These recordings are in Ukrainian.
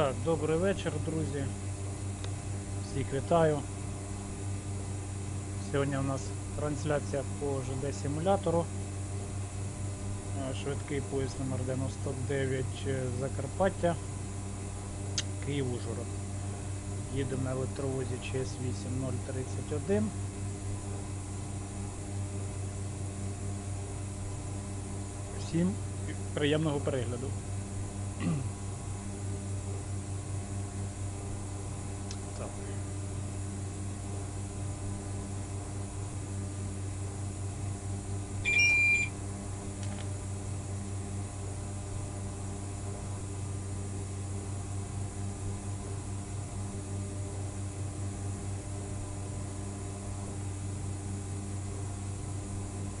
Так, добрий вечір, друзі. Всіх вітаю. Сьогодні у нас трансляція по ЖД симулятору. Е, Швидкий поїзд номер 99 е, Закарпаття. Київ Ужгород. Їдемо на електровозі ЧС 8031. Всім приємного перегляду. Так.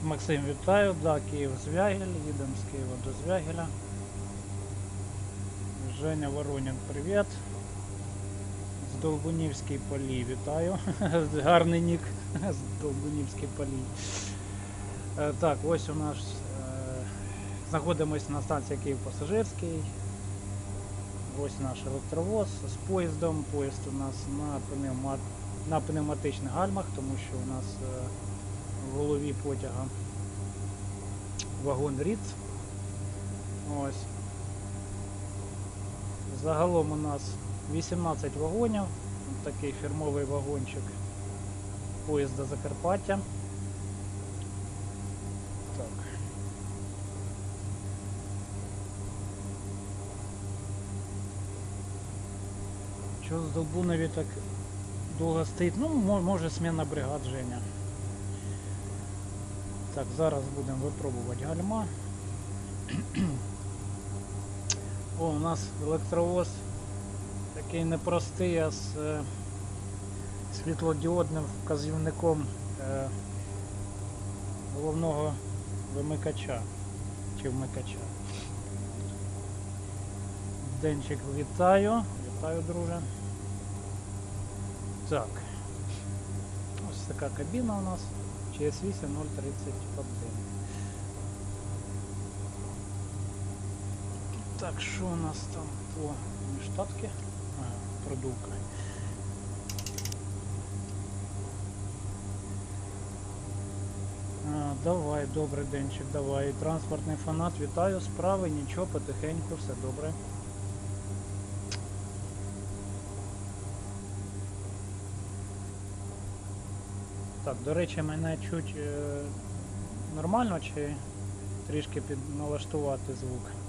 Максим, вітаю. Да, Київ Звягель, їдемо з Києва до Звягеля. Женя Воронін, привіт. З полі вітаю. Гарний нік з полі. Е, Так, ось у нас е, знаходимося на станції Київ Пасажирський. Ось наш електровоз з поїздом. Поїзд у нас на, пневма... на пневматичних гальмах, тому що у нас е, в голові потяга вагон Ріц. Ось. Загалом у нас 18 вагонів. Такий фірмовий вагончик поїзда Закарпаття. Так. Що з Долбунові так довго стоїть? Ну, може сміна бригад Женя. Так, зараз будемо випробувати гальма. О, у нас електровоз такий непростий, а з е, світлодіодним вказівником е, головного вимикача чи вмикача. Денчик вітаю. Вітаю, друже. Так. Ось така кабіна у нас. ЧС 8031. Так, що у нас там по штатки? Ага, продувка. А, давай, добрий денчик, давай. Транспортний фанат, вітаю, справи, нічого, потихеньку, все добре. Так, до речі, мене чуть е, нормально чи трішки підналаштувати звук.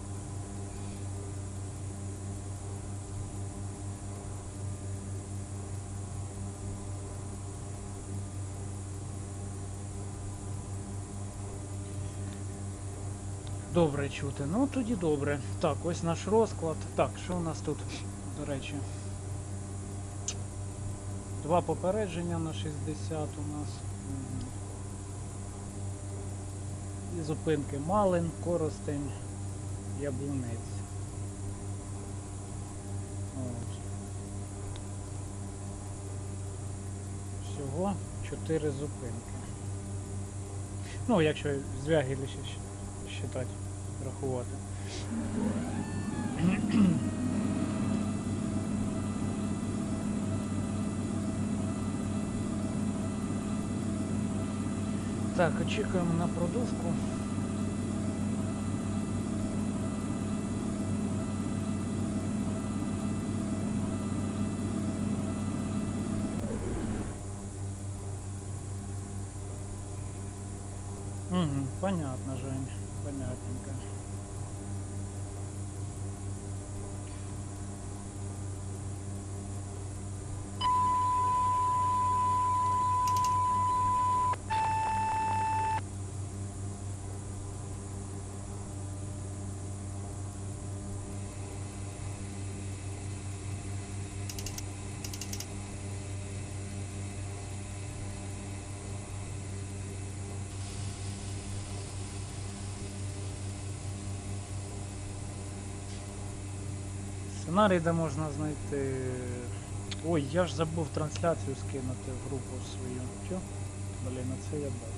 Добре чути. Ну тоді добре. Так, ось наш розклад. Так, що у нас тут, до речі? Два попередження на 60 у нас. І зупинки Малин, Коростень, Яблунець. От. Всього 4 зупинки. Ну, якщо звягілі ще считати, рахувати. Так, очікуємо на продувку. Угу, понятно, Жень, panatin ka. Сценарій, де можна знайти. Ой, я ж забув трансляцію скинути в групу свою. Чо? Блін, на це я дав.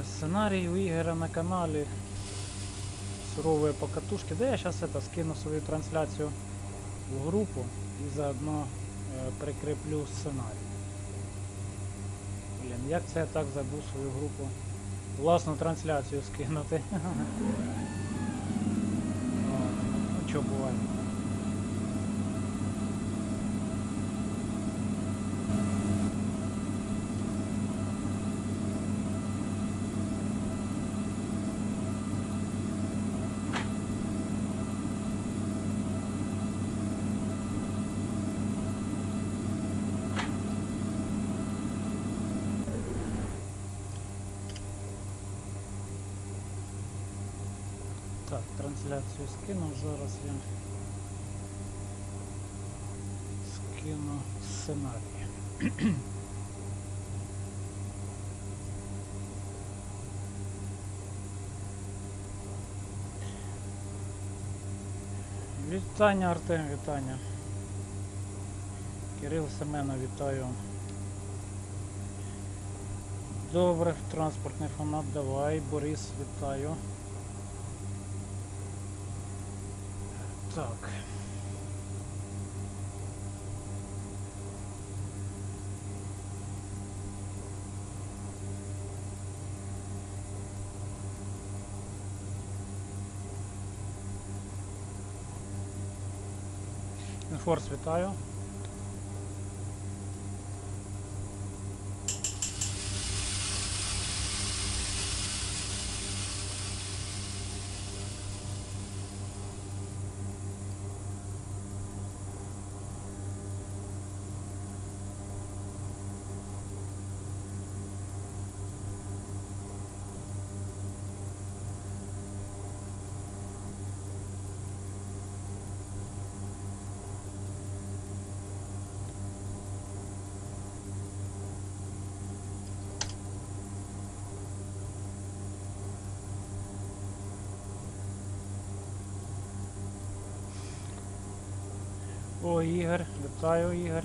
Е, Сценарій у Ігоря на каналі суровые покатушки. Да я сейчас это скину свою трансляцию в группу і заодно е, прикріплю сценарій. Блін, як це я так забув свою групу? Власну трансляцію скинути. От, Ну що Так, трансляцію скину. Зараз я скину сценарій. Вітання, Артем, вітання. Кирил Семена, вітаю. Добре, транспортний фанат, давай. Борис, вітаю. Так. Форс вітаю. О, Ігор, вітаю, Ігор.